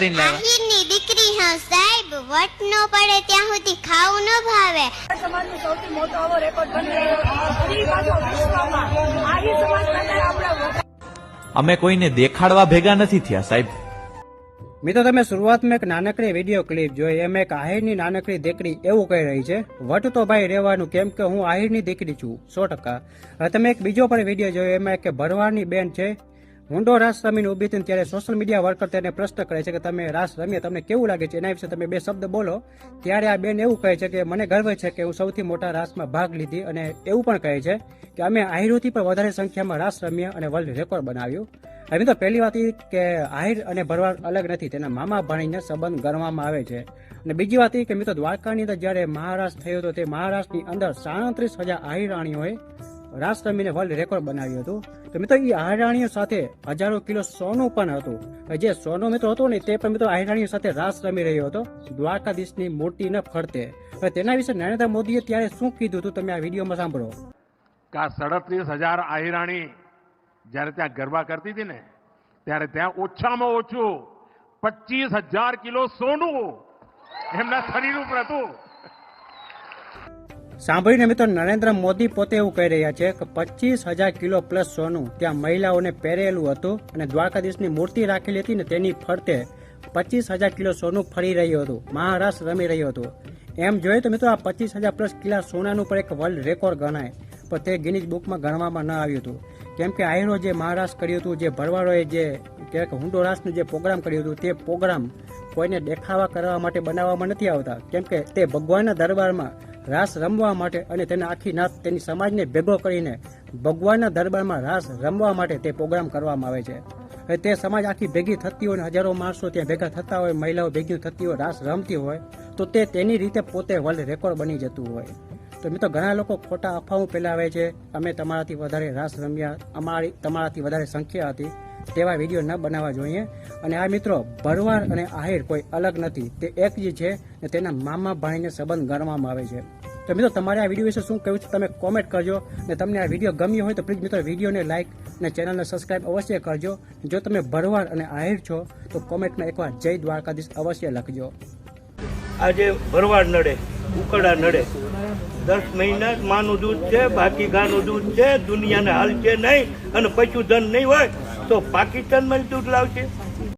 કરીને દીકરી હા સાહેબ વટ ન પડે ત્યાં સુધી ખાવું ન ભાવે. સમાજનો સૌથી મોટો આવો રેકોર્ડ બની રહ્યો છે. અને ઈ પાછો વિશ્વમાં. આહિર સમાજ આપણે અમે કોઈને દેખાડવા ભેગા નથી થયા સાહેબ. મિત્રો તમે શરૂઆતમાં એક નાનકડી વીડિયો ક્લિપ જોઈ. એમાં એક આહિરની નાનકડી દીકરી એવું કહી રહી છે વટ તો ભાઈ રહેવાનું કેમ કે હું આહિરની દીકરી છું સો ટકા. હવે તમે એક બીજો પણ વીડિયો જોયો એમાં એક ભરવાની બેન છે હુંડો રાસ રમીને ઊભી થઈને ત્યારે સોશિયલ મીડિયા વર્કર તેને પ્રશ્ન કરે છે કે તમે રાસ રમીએ, તમને કેવું લાગે છે? એના વિશે તમે બે શબ્દ બોલો. ત્યારે આ બેન એવું કહે છે કે, મને ગર્વ છે કે હું સૌથી મોટા રાસમાં ભાગ લીધી. અને એવું પણ કહે છે કે, અમે આહિરોથી પણ વધારે સંખ્યામાં રાસ રમ્યા અને વર્લ્ડ રેકોર્ડ બનાવ્યું. હવે તો પહેલી વાત એ કે આહિર અને ભરવાડ અલગ નથી, તેના મામા ભાણીને સંબંધ ગણવામાં આવે છે. અને બીજી વાત એ કે, મિત્રો, દ્વારકાની અંદર જ્યારે મહારાષ્ટ્ર થયો હતો, તે મહારાષ્ટ્રની અંદર સાડત્રીસ હજાર આહિર રાસ રમીને વર્લ્ડ રેકોર્ડ બનાવ્યું હતું. તો મિત્રો એ આહિરાણીઓ સાથે હજારો કિલો સોનું પણ હતું. જે સોનો મિત્રો હતો ને, તે પણ મિત્રો આહિરાણીઓ સાથે રાસ રમી રહ્યો હતો. દ્વારકાધીશની મૂર્તિને ફરતે. હવે તેના વિશે નરેન્દ્ર મોદીએ ત્યારે શું કીધું હતું તમે આ વિડીયોમાં સાંભળો. કે સડત્રીસ હજાર આહિરાણી જ્યારે ત્યાં ગરબા કરતી હતી ને, ત્યારે ત્યાં ઓછામાં ઓછું પચીસ હજાર કિલો સોનું એમના શરીર ઉપર હતું. સાંભળીને મિત્રો નરેન્દ્ર મોદી પોતે એવું કહી રહ્યા છે કે પચીસ હજાર કિલો પ્લસ સોનું ત્યાં મહિલાઓને પહેરેલું હતું અને દ્વારકાધીશની મૂર્તિ રાખેલી હતી ને તેની ફરતે પચીસ હજાર કિલો સોનું ફરી રહ્યું હતું. મહારાષ્ટ્ર રમી રહ્યું હતું. એમ જોઈએ તો મિત્રો આ પચીસ હજાર પ્લસ કિલા સોનાનું પણ એક વર્લ્ડ રેકોર્ડ ગણાય. પણ તે ગિનીજ બુકમાં ગણવામાં ન આવ્યું હતું. કેમ કે આયરો જે મહારાષ્ટ્ર કર્યું હતું, જે ભરવાડોએ જે ક્યારેક હુંડો રાસનું જે પ્રોગ્રામ કર્યું હતું, તે પ્રોગ્રામ કોઈને દેખાવા કરવા માટે બનાવવામાં નથી આવતા. કેમ કે તે ભગવાનના દરબારમાં રાસ રમવા માટે અને તેના આખી નાત તેની સમાજને ભેગો કરીને ભગવાનના દરબારમાં રાસ રમવા માટે તે પ્રોગ્રામ કરવામાં આવે છે. તે સમાજ આખી ભેગી થતી હોય અને હજારો માણસો ત્યાં ભેગા થતા હોય, મહિલાઓ ભેગી થતી હોય, રાસ રમતી હોય, તો તે તેની રીતે પોતે વર્લ્ડ રેકોર્ડ બની જતું હોય. તો મિત્રો, ઘણા લોકો ખોટા અફવાઓ ફેલાવે છે. અમે તમારાથી વધારે રાસ રમ્યા, અમારી તમારાથી વધારે સંખ્યા હતી, તેવા વીડિયો ન બનાવવા જોઈએ. અને આ મિત્રો, ભરવાડ અને આહિર કોઈ અલગ નથી. તે એક જ છે અને તેના મામા ભાઈને સંબંધ ગણવામાં આવે છે. તો મિત્રો, તમારે આ વીડિયો વિશે શું કહ્યું છે, તમે કોમેન્ટ કરજો. અને તમને આ વીડિયો ગમ્યો હોય તો પ્લીઝ મિત્રો, વિડીયોને લાઇક અને ચેનલને સબસ્ક્રાઇબ અવશ્ય કરજો. જો તમે ભરવાડ અને આહિર છો, તો કોમેન્ટમાં એકવાર જય દ્વારકાધીશ અવશ્ય લખજો. આજે ભરવાડ નડે ઉકડા નડે. દસ મહિના માનું દૂધ છે, બાકી ગાનું દૂધ છે, દુનિયાને હાલ છે નહીં અને પશુધન નહીં હોય, તો પાકિસ્તાનમાં દૂધ લાવશે.